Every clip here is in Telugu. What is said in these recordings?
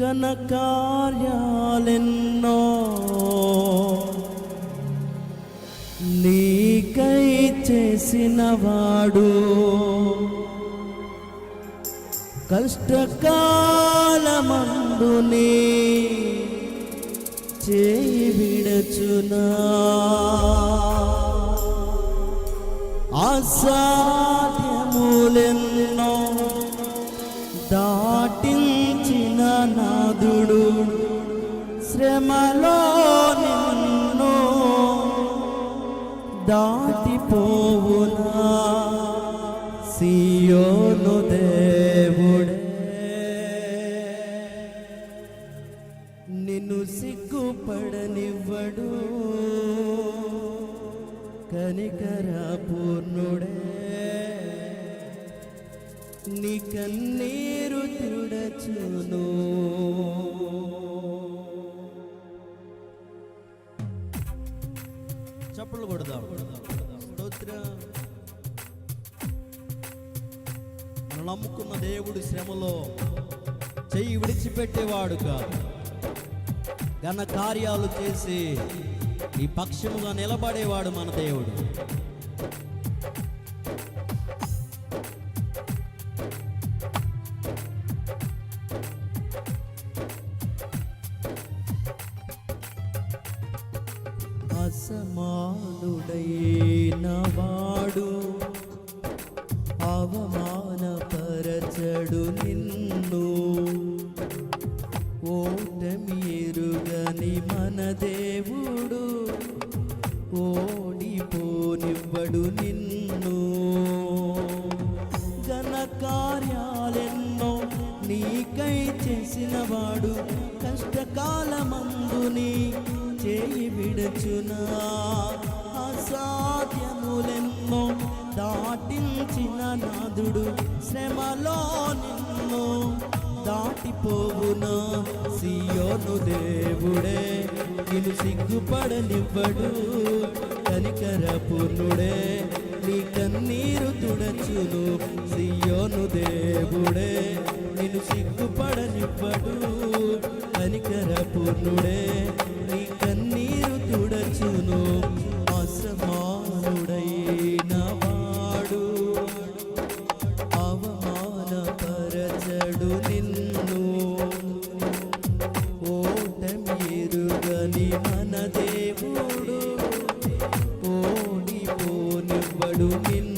ఘన కార్యాలెన్నో నీకై చేసినవాడు కష్టకాలమందు చేయి విడచునా. అసాధ్యములెన్నో నాదుడు శ్రమలో నిన్ను దాటిపోవునా? సియోను దేవుడే నిన్ను సిగ్గుపడనివ్వడు. కనికర పూర్ణుడే నీ కన్నీరు తిరుడచును చప్పట్లు కొడదాం. స్తోత్రం. మనం నమ్ముకున్న దేవుడు శ్రమలో చెయ్యి విడిచిపెట్టేవాడు కాదు. ఘన కార్యాలు చేసి ఈ పక్షముగా నిలబడేవాడు మన దేవుడు. అవమానపరచడు నిన్ను. ఓటమి ఎరుగని మన దేవుడు ఓడిపోనివ్వడు నిన్ను. ఘన కార్యాలెన్నో నీకై చేసినవాడు కష్టకాలమందు నీ చేయి విడచునా. అసాధ్యములెన్నో దాటించిన నాదుడు శ్రమలో నిన్ను దాటిపోవునా? సియోను దేవుడే నిన్ను సిగ్గుపడనివ్వడు కనికర పూర్ణుడే నీ కన్నీరు తుడచును సియోను దేవుడే నిన్ను సిగ్గుపడనివ్వడు కనికర పూర్ణుడే నీ కన్నీరు తుడచును అసమానుడై దేవుడు పోని పోనివ్వడు నిన్ను.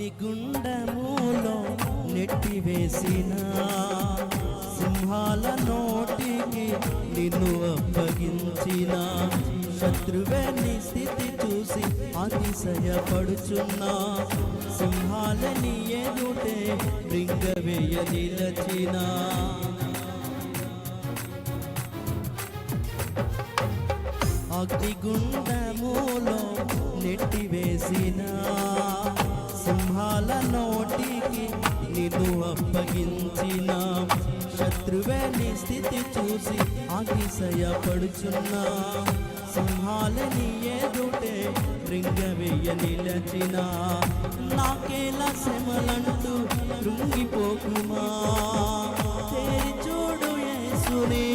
అగ్నిగుండములో నెట్టివేసిన సింహాల నోటికి నిన్ను అప్పగించిన. శత్రువే నీ స్థితి చూసి అతిశయపడుచున్నా. సింహాలని ఎదుటే రింగవేయ నిలచినా. అగ్నిగుండములో నెట్టివేసిన సింహాల నోటికి నిన్ను అప్పగించిన. శత్రువే నీ స్థితి చూసి అతిశయపడుచున్నా సింహాలని ఎదుటే రింగవేయ నిలచిన. నాకేలా శ్రమలంటూ రుంగిపోకుమా చూడు యేసుని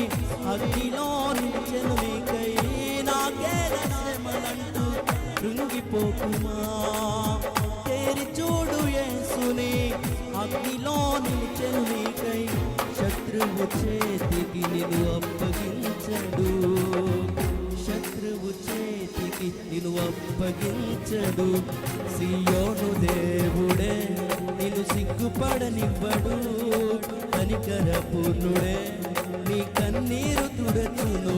అగ్నిలో నిలిచెను నీకై. నాకేల శ్రమలంటూ రుంగిపోకుమా చేరి చూడు ఏసుని అగ్నిలో నిలిచెను కై శత్రువు చేతికి నిన్ను అప్పగించడు. శత్రువు చేతికి నిన్ను అప్పగించడు. సియోను దేవుడే నిన్ను సిగ్గుపడనివ్వడు. కనికర పూర్ణుడే నీ కన్నీరు తుడచును.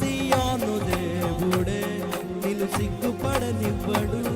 సియోను దేవుడే నిన్ను సిగ్గుపడనివ్వడు.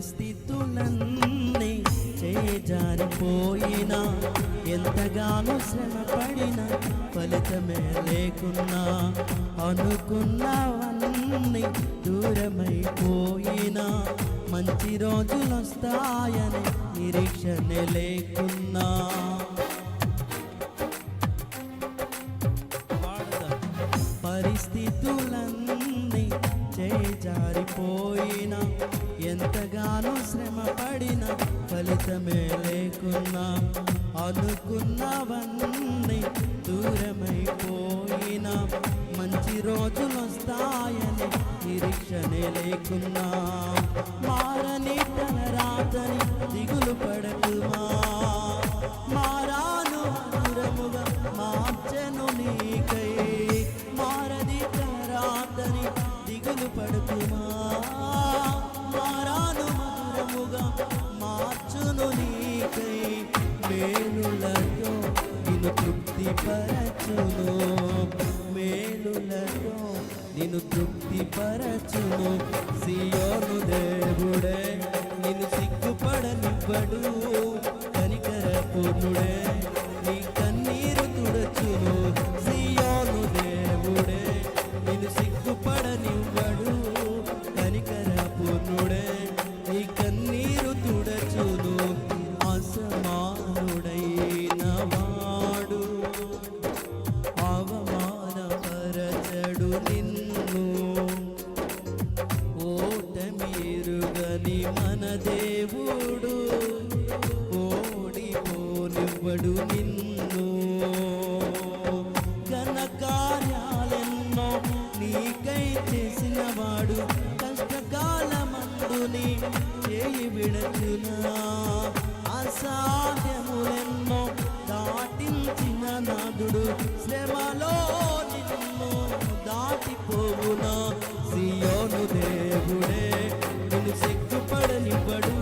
పరిస్థితులన్నీ చేజారిపోయినా ఎంతగానో శ్రమపడిన ఫలితమే లేకున్నా అనుకున్నవన్నీ దూరమైపోయినా మంచి రోజులు వస్తాయని నిరీక్షణ లేకున్నా. అనుకున్నవన్నీ దూరమైపోయినా మంచి రోజులు వస్తాయని నిరీక్షనే లేకున్నా. మారని తన రాతని దిగులు పడకుమా. మారాను దూరముగా మార్చను నీకై. మారది తన రాతని దిగులు పడుకుమా. తృప్తి పరచును మేలులతో నిన్ను తృప్తి పరచును సియోను దేవుడే నిన్ను సిగ్గుపడనివ్వడు. కనికర పూర్ణుడే నీ కన్నీరు తుడచును. కష్టకాలమందుని చేయి విడచునా అసాధ్యములెన్నో దాటించిన నాదుడు శ్రమలో నిన్ను దాటిపోవునా. సియోను దేవుడే నిన్ను సిగ్గుపడనివ్వడు